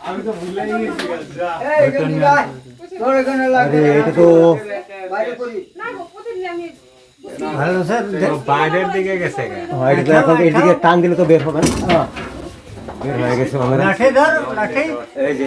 যে। লাগে তো এটা বাইরে তো আমি ভুলে স্যার বাইরের দিকে গেছে এটা তো এখন এদিকে টান দিলে তো বের হবে না। বের হয়ে গেছে আমরা লাঠি ধর লাঠি এই যে।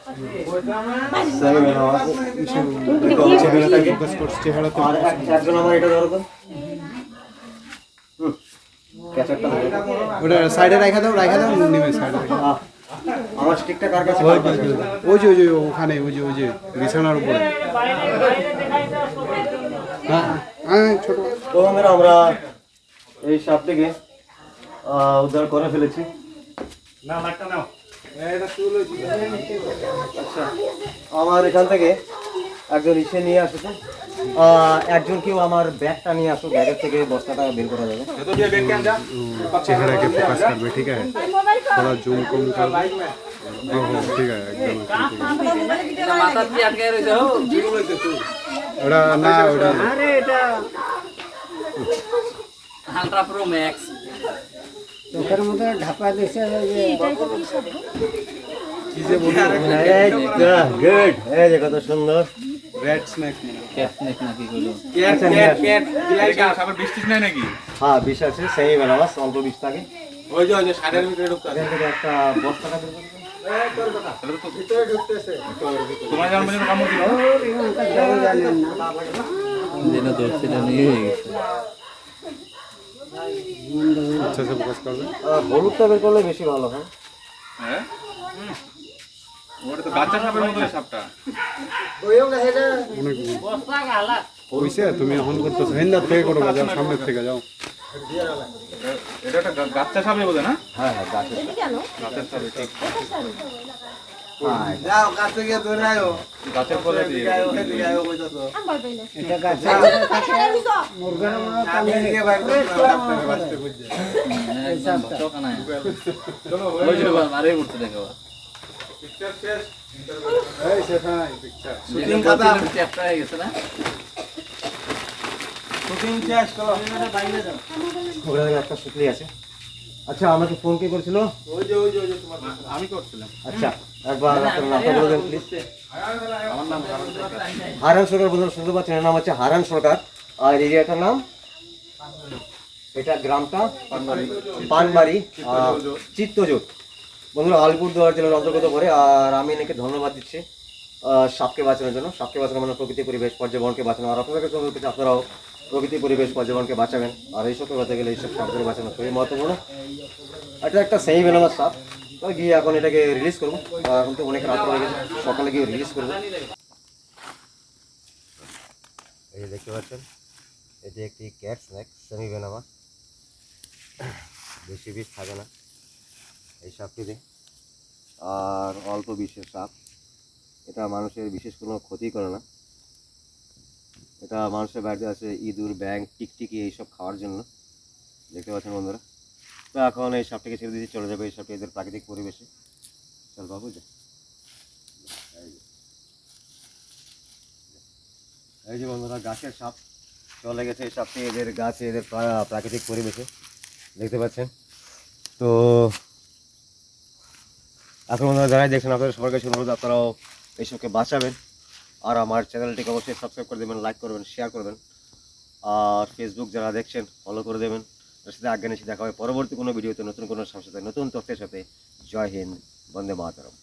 সাইডে রাখা সাইডে আমার কার কাছে ওখানে বিছানার উপরে আমরা এই সাপটিকে উদ্ধার করে ফেলেছি। আচ্ছা আচ্ছা, আমার এখান থেকে একজন ইসে নিয়ে আসে একজন কেউ আমার ব্যাগটা নিয়ে আসো ব্যাগের থেকে বস্তাটা বের করা যাবে। ঠিক আছে? थोड़ा জুম হ্যাঁ, হ্যাঁ, ঠিক আছে ওটা না ওটা আরে এটা আলট্রা প্রো ম্যাক্স চোখের মধ্যে ঢাকা দিছে যে গুড এই যে কত সুন্দর। আচ্ছা, হ্যাঁ বিষ আছে সেই বেনামাস অল্প বিষ থাকে ওই যে ওই যে সাইডের ভিতরে ঢুকতে একটা বস্তাটা বের তোমার যেমন কামড় দিল? যেন ধরছিল আচ্ছা আচ্ছা ফোকাস করবে হলুদটা বের করলে বেশি ভালো হয়? হ্যাঁ? হ্যাঁ? সাপটা। ওইও তুমি এখন করতেছো। হেন্দা থেকে করো যাও সামনে থেকে যাও। এটা একটা গাচ্চা সাপে বোঝে না? হ্যাঁ হ্যাঁ গাছের সাপে গাছের সাপে যাও কাছে গিয়ে ধরে আয়ো। গাছের ফলে দিয়ে আমি ভয় পাই না। এটা গাছে মুরগার মতো কামড়ে দিয়ে বাইরে চোখ নাই ওই যে মারে উঠতে দেখো। এই সেখানে পিকচার শুটিং খাতা? চ্যাপ্টার হয়ে গেছে না? ওখানে একটা শুকলি আছে। আচ্ছা আমাকে ফোন কে করেছিল? আমি করছিলাম। আচ্ছা একবার আপনার নামটা বলে দেন প্লিজ আমার নাম হারান সরকার। বন্ধুরা শুনতে পাচ্ছেন এর নাম হচ্ছে হারান সরকার। আর এরিয়াটার নাম? এটা গ্রামটা? পানবাড়ি চিত্তজোট। বন্ধুরা আলিপুরদুয়ার জেলার অন্তর্গত পড়ে আর আমি এনাকে ধন্যবাদ দিচ্ছি সাপকে বাঁচানোর জন্য। সাপকে বাঁচানো মানে প্রকৃতি পরিবেশ পর্যাবরণকে বাঁচানো। আর আপনাদের কাছে আপনারাও প্রকৃতি পরিবেশ পর্যাবরণকে বাঁচাবেন। আর এইসবকে বাঁচতে গেলে এইসব সাপকে বাঁচানো খুবই মহত্বপূর্ণ। এটা একটা সেই বেনামার সাপ তো গিয়ে এখন এটাকে রিলিজ করব। এখন তো অনেক রাত হয়ে সকালে গিয়ে রিলিজ করব। এই দেখতে পাচ্ছেন, এটি একটি ক্যাট স্ন্যাক সেমি বেনামা বেশি বিষ থাকে না এই সাপটিতে আর অল্প বিষের সাপ এটা মানুষের বিশেষ কোনো ক্ষতি করে না। এটা মানুষের বাড়িতে আছে, ইঁদুর ব্যাং টিকটিকি, এইসব খাওয়ার জন্য। দেখতে পাচ্ছেন বন্ধুরা। তো এখন এই সাপটিকে ছেড়ে দিতে চলে যাবে এই সাপটি এদের প্রাকৃতিক পরিবেশে। চল বাবু, যা। এই যে। বন্ধুরা, গাছের সাপ। চলে গেছে এই সাপটি এদের গাছে, এদের প্রাকৃতিক পরিবেশে। দেখতে পাচ্ছেন? তো এখন বন্ধুরা যারাই দেখছেন, আপনাদের সবার কাছে অনুরোধ আপনারাও এইসবকে বাঁচাবেন। আর আমার চ্যানেলটিকে অবশ্যই সাবস্ক্রাইব করে দেবেন লাইক করবেন শেয়ার করবেন। আর ফেসবুক যারা দেখছেন ফলো করে দেবেন। তার সাথে আজ্ঞা দেখা হবে। পরবর্তী কোনো ভিডিওতে, নতুন কোনো সাথে, নতুন তথ্যের সাথে। জয় হিন্দ, বন্দে মাতরম।